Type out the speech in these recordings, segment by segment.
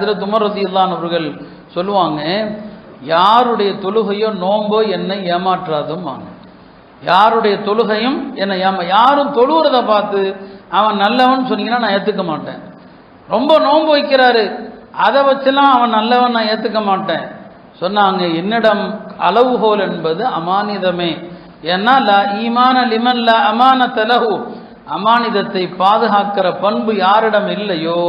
அதில் துமரதி அவர்கள் சொல்லுவாங்க யாருடைய தொழுகையோ நோம்போ என்னை ஏமாற்றாதும்பாங்க. யாருடைய தொழுகையும் என்னை ஏமா யாரும் தொழுகிறத பார்த்து அவன் நல்லவன் சொன்னீங்கன்னா நான் ஏற்றுக்க மாட்டேன். ரொம்ப நோன்பு வைக்கிறாரு. அதை வச்சுலாம் அவன் நல்லவன் நான் ஏற்றுக்க மாட்டேன். சொன்னாங்க என்னிடம் அளவுகோல் என்பது அமானிதமே. ஏன்னா ல ஈமான லிமன் அமான தலகு அமானிதத்தை பாதுகாக்கிற பண்பு யாரிடம் இல்லையோ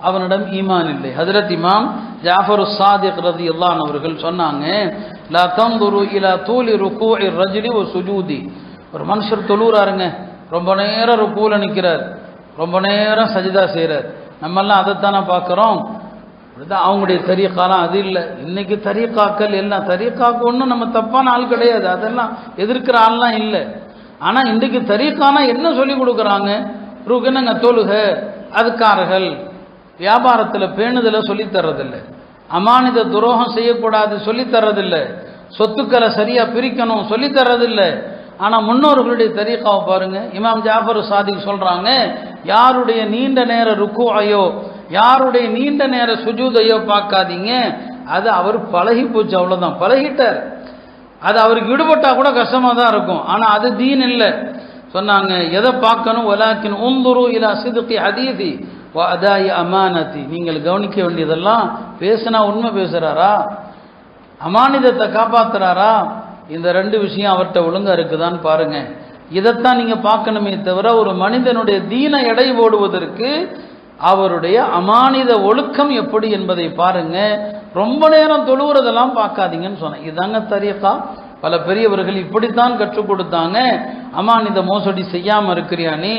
அவனிடம் ஈமான் இல்லை. ஹதரத் இமாம் ஜாஃபர் சாதிக் ரதி அல்லான் அவர்கள் சொன்னாங்க லா தந்துரு இலா தூலி ருக்கு ரஜிலி ஒரு சுஜூதி. ஒரு மனுஷர் தொழுறாருங்க ரொம்ப நேரம் ருக்குவில் நிற்கிறார் ரொம்ப நேரம் சஜிதா செய்கிறார் நம்மெல்லாம் அதைத்தானே பார்க்குறோம். அதுதான் அவங்களுடைய தரியக்காலாம் அது இல்லை. இன்னைக்கு தரியக்காக்கள் எல்லாம் தரியக்காக்கு ஒன்றும் நம்ம தப்பான ஆள் கிடையாது. அதெல்லாம் எதிர்க்கிற ஆள்லாம் இல்லை. ஆனால் இன்றைக்கு தரியக்கானா என்ன சொல்லி கொடுக்குறாங்க? ருகனங்க தொழுக? அதுக்காரர்கள் வியாபாரத்தில் பேணுதலை சொல்லித் தர்றதில்லை. அமானித துரோகம் செய்யக்கூடாது சொல்லித் தர்றதில்லை. சொத்துக்களை சரியாக பிரிக்கணும் சொல்லித் தர்றதில்லை. ஆனால் முன்னோர்களுடைய தரீக்காவை பாருங்க இமாம் ஜாஃபர் சாதிக் சொல்கிறாங்க யாருடைய நீண்ட நேர ருக்குவையோ யாருடைய நீண்ட நேர சுஜூதையோ பார்க்காதீங்க. அது அவர் பழகி போச்சு அவ்வளோதான் பழகிட்டார். அது அவருக்கு விடுபட்டால் கூட கஷ்டமாக தான் இருக்கும். ஆனால் அது தீன் இல்லை. சொன்னாங்க எதை பார்க்கணும்? ஒலாக்கின் உந்துரு இலா சிதுக்கி அதீதி அதாயி அமானதி. நீங்கள் கவனிக்க வேண்டியதெல்லாம் பேசினா உண்மை பேசுகிறாரா அமானிதத்தை காப்பாற்றுறாரா இந்த ரெண்டு விஷயம் அவர்கிட்ட ஒழுங்காக இருக்குதான்னு பாருங்கள் இதைத்தான் நீங்கள் பார்க்கணுமே தவிர ஒரு மனிதனுடைய தீன எடை போடுவதற்கு அவருடைய அமானித ஒழுக்கம் எப்படி என்பதை பாருங்க. ரொம்ப நேரம் தொழுவுறதெல்லாம் பார்க்காதீங்கன்னு சொன்னேன். இதாங்க தரியக்கா பல பெரியவர்கள் இப்படித்தான் கற்றுக் கொடுத்தாங்க. அமானித மோசடி செய்யாமல் இருக்கிறியா நீ?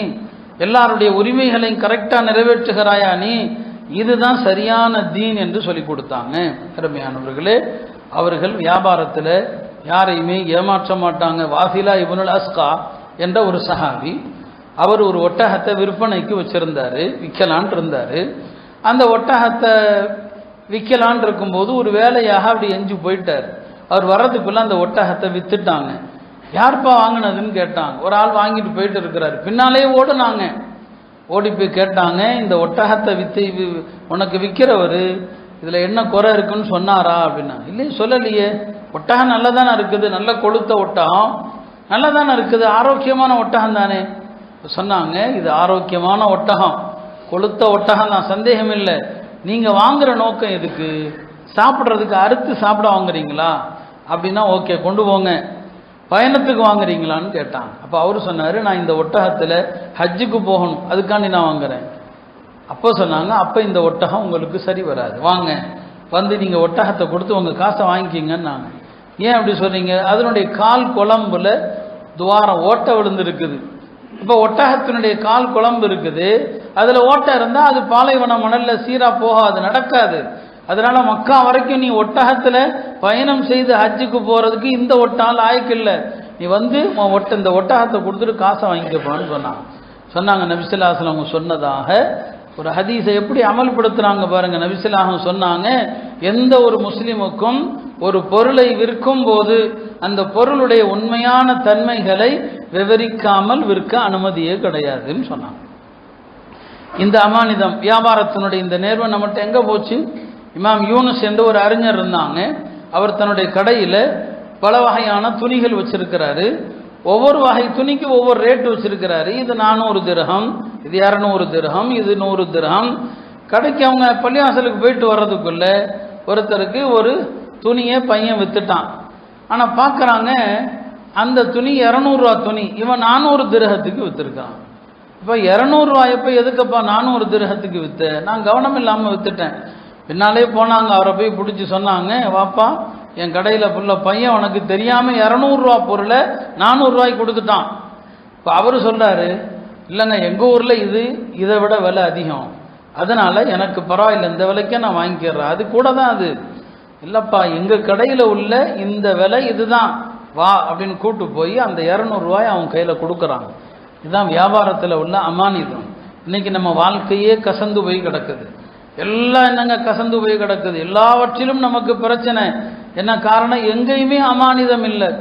எல்லாருடைய உரிமைகளையும் கரெக்டா நிறைவேற்றுகிறாயா நீ? இதுதான் சரியான தீன் என்று சொல்லி கொடுத்தாங்க. அருமையானவர்களே அவர்கள் வியாபாரத்தில் யாரையுமே ஏமாற்ற மாட்டாங்க. வாசிலா இபனுல் அஸ்கா என்ற ஒரு சஹாபி அவர் ஒரு ஒட்டகத்தை விற்பனைக்கு வச்சிருந்தாரு விற்கலான் இருந்தாரு. அந்த ஒட்டகத்தை விற்கலான் இருக்கும்போது ஒரு வேலையாக அப்படி எஞ்சி போயிட்டார். அவர் வர்றதுக்குள்ள அந்த ஒட்டகத்தை வித்துட்டாங்க. யார்ப்பா வாங்கினதுன்னு கேட்டாங்க. ஒரு ஆள் வாங்கிட்டு போயிட்டு இருக்கிறாரு. பின்னாலே ஓடுனாங்க. ஓடி போய் கேட்டாங்க இந்த ஒட்டகத்தை வித்து உனக்கு விற்கிறவர் இதில் என்ன குறை இருக்குன்னு சொன்னாரா அப்படின்னா இல்லையே சொல்லலையே. ஒட்டகம் நல்லா தானே இருக்குது நல்ல கொளுத்த ஒட்டகம். நல்லா தானே இருக்குது ஆரோக்கியமான ஒட்டகம் தானே. சொன்னாங்க இது ஆரோக்கியமான ஒட்டகம். கொளுத்த ஒட்டகம் தான் சந்தேகம் இல்லை. நீங்கள் வாங்குற நோக்கம் எதுக்கு? சாப்பிட்றதுக்கு அறுத்து சாப்பிட வாங்குறீங்களா? அப்படின்னா ஓகே கொண்டு போங்க. பயணத்துக்கு வாங்குறீங்களான்னு கேட்டான். அப்போ அவர் சொன்னார் நான் இந்த ஒட்டகத்தில் ஹஜ்ஜுக்கு போகணும். அதுக்காண்டி நான் வாங்குறேன். அப்போ சொன்னாங்க அப்போ இந்த ஒட்டகம் உங்களுக்கு சரி வராது. வாங்க. வந்து நீங்கள் ஒட்டகத்தை கொடுத்து உங்கள் காசை வாங்கிக்கிங்கன்னாங்க. ஏன் அப்படி சொல்கிறீங்க அதனுடைய கால் குழம்புல துவாரம் ஓட்டை விழுந்துருக்குது. இப்போ ஒட்டகத்தினுடைய கால் குழம்பு இருக்குது. அதில் ஓட்டை இருந்தால் அது பாலைவன மணலில் சீராக போகாது நடக்காது. அதனால மக்கா வரைக்கும் நீ ஒட்டகத்தில் பயணம் செய்து ஹஜ்ஜுக்கு போகிறதுக்கு இந்த ஒட்டால் ஆய்க்கில்ல நீ வந்து உன் ஒட்ட இந்த ஒட்டகத்தை கொடுத்துட்டு காசை வாங்கிக்கப்பான்னு சொன்னாங்க சொன்னாங்க நபிசுல்லாசலம் அவங்க சொன்னதாக ஒரு ஹதீஸை எப்படி அமல்படுத்துகிறாங்க பாருங்கள் நபிசுல்லாஹம் சொன்னாங்க எந்த ஒரு முஸ்லீமுக்கும் ஒரு பொருளை விற்கும் போது அந்த பொருளுடைய உண்மையான தன்மைகளை விவரிக்காமல் விற்க அனுமதியே கிடையாதுன்னு சொன்னாங்க. இந்த அமானிதம் வியாபாரத்தினுடைய இந்த நேர்வு நம்மகிட்ட எங்கே போச்சு? இமாம் யூனுஸ் என்ற ஒரு அறிஞர் இருந்தாங்க. அவர் தன்னுடைய கடையில் பல வகையான துணிகள் வச்சிருக்கிறாரு. ஒவ்வொரு வகை துணிக்கு ஒவ்வொரு ரேட் வச்சிருக்கிறாரு. இது நானூறு திரகம் இது இரநூறு திரகம் இது நூறு திரகம் கடைக்கு அவங்க பள்ளிவாசலுக்கு போயிட்டு வர்றதுக்குள்ள ஒருத்தருக்கு ஒரு துணியை பையன் வித்துட்டான். ஆனால் பார்க்குறாங்க அந்த துணி இரநூறுவா துணி இவன் நானூறு திரகத்துக்கு வித்துருக்கான். இப்போ இரநூறுவா எப்போ எதுக்கப்பா நானூறு திரகத்துக்கு வித்த? நான் கவனம் இல்லாமல் வித்துட்டேன். பின்னாலே போனாங்க அவரை போய் பிடிச்சி சொன்னாங்க வாப்பா என் கடையில் புள்ள பையன் உனக்கு தெரியாமல் இரநூறுவா பொருளை நானூறுரூவாய்க்கு கொடுத்துட்டான். இப்போ அவர் சொல்கிறாரு இல்லைங்க எங்கள் ஊரில் இது இதை விட விலை அதிகம். அதனால் எனக்கு பரவாயில்லை இந்த விலைக்கே நான் வாங்கிக்கிறேன். அது கூட தான் அது. இல்லைப்பா எங்கள் கடையில் உள்ள இந்த விலை இதுதான். வா அப்படின்னு கூட்டு போய் அந்த இரநூறுவாய் அவன் கையில் கொடுக்குறாங்க இதுதான் வியாபாரத்தில் உள்ள அமானிதம். இன்னைக்கு நம்ம வாழ்க்கையே கசந்து போய் கிடக்குது. எல்லாம் என்னங்க கசந்து போய் கிடக்குது? எல்லாவற்றிலும் நமக்கு பிரச்சனை. என்ன காரணம்? எங்கேயுமே அமானிதம் இல்லை.